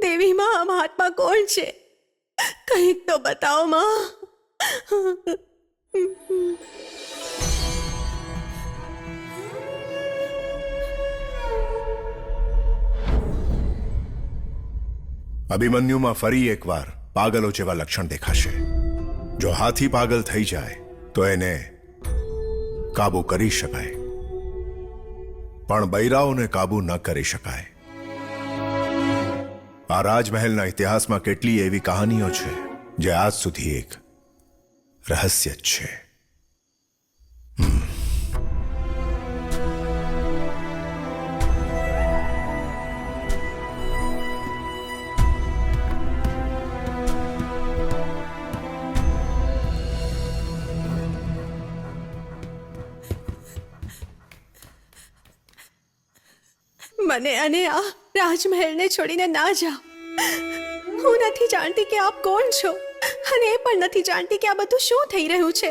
દેવી માં આ મહાત્મા કોણ છે? કંઈક તો બતાવો માં. અભિમન્યુમાં ફરી એકવાર પાગલો જેવા લક્ષણ દેખાશે. જો હાથી પાગલ થઈ જાય, તો એને કાબુ કરી શકાય. પણ બૈરાઓને કાબુ ન કરી શકાય. આ રાજમહેલના ઇતિહાસમાં કેટલી એવી કહાનીઓ છે, જે આજ સુધી એક રહસ્ય જ છે. મને અને આ રાજમહેલને છોડીને ના જાઓ. હું નથી જાણતી કે આપ કોણ છો અને એ પણ નથી જાણતી કે આ બધું શું થઈ રહ્યું છે.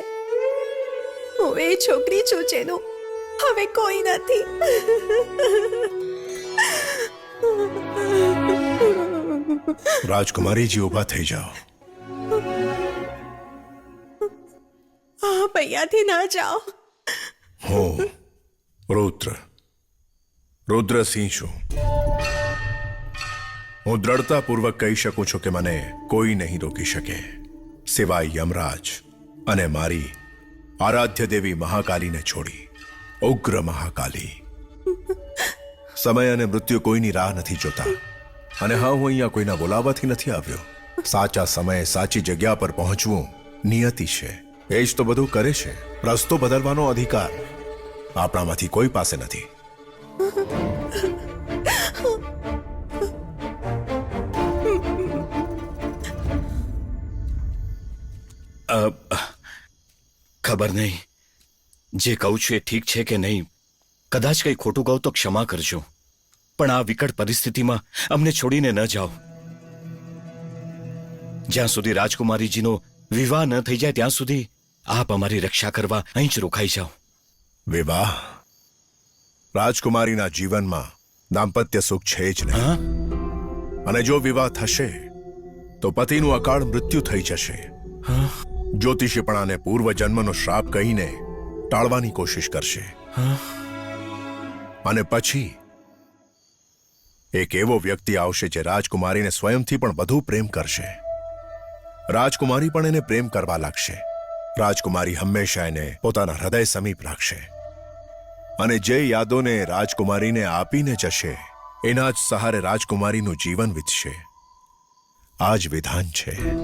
હું એ છોકરી છું જેનું હવે કોઈ નથી. રાજકુમારીજી ઊભા થઈ જાઓ. આપ અહીંયાથી ના જાઓ. હું રુદ્ર. રુદ્રસિંહ છું હું દ્રઢતાપૂર્વક કહી શકું છું કે મને કોઈ નહીં રોકી શકે. સિવાય યમરાજ અને મારી આરાધ્ય દેવી મહાકાલીને છોડી. ઉગ્ર મહાકાલી. સમય અને મૃત્યુ કોઈની રાહ નથી જોતા. અને હા, હું અહીંયા કોઈના બોલાવવાથી નથી આવ્યો. સાચા સમયે સાચી જગ્યા પર પહોંચવું નિયતિ છે. એ જ તો બધું કરે છે. રસ્તો બદલવાનો અધિકાર આપણામાંથી કોઈ પાસે નથી. ખબર નહીં. જે કહું છું એ ઠીક છે કે નહીં. કદાચ કંઈ ખોટું કહું તો ક્ષમા કરજો. પણ આ વિકટ પરિસ્થિતિમાં અમને છોડીને ન જાઓ. જ્યાં સુધી રાજકુમારીજીનો વિવાહ ન થઈ જાય, ત્યાં સુધી આપ અમારી રક્ષા કરવા અહીં જ રોકાઈ જાઓ. વિવાહ? રાજકુમારીના જીવનમાં દાંપત્ય સુખ છે જ નહીં. અને જો વિવાહ થશે તો પતિનું અકાળ મૃત્યુ થઈ જશે. જ્યોતિષીપણાને પૂર્વ જન્મનો શ્રાપ કહીને ટાળવાની કોશિશ કરશે. અને પછી એક એવો વ્યક્તિ આવશે જે રાજકુમારીને સ્વયંથી પણ વધુ પ્રેમ કરશે. રાજકુમારી પણ એને પ્રેમ કરવા લાગશે. રાજકુમારી હંમેશા એને પોતાના હૃદય સમીપ રાખશે. અને જે યાદોને રાજકુમારીને આપીને જશે, એના જ સહારે રાજકુમારીનું જીવન વીતશે. આ જ વિધાન છે.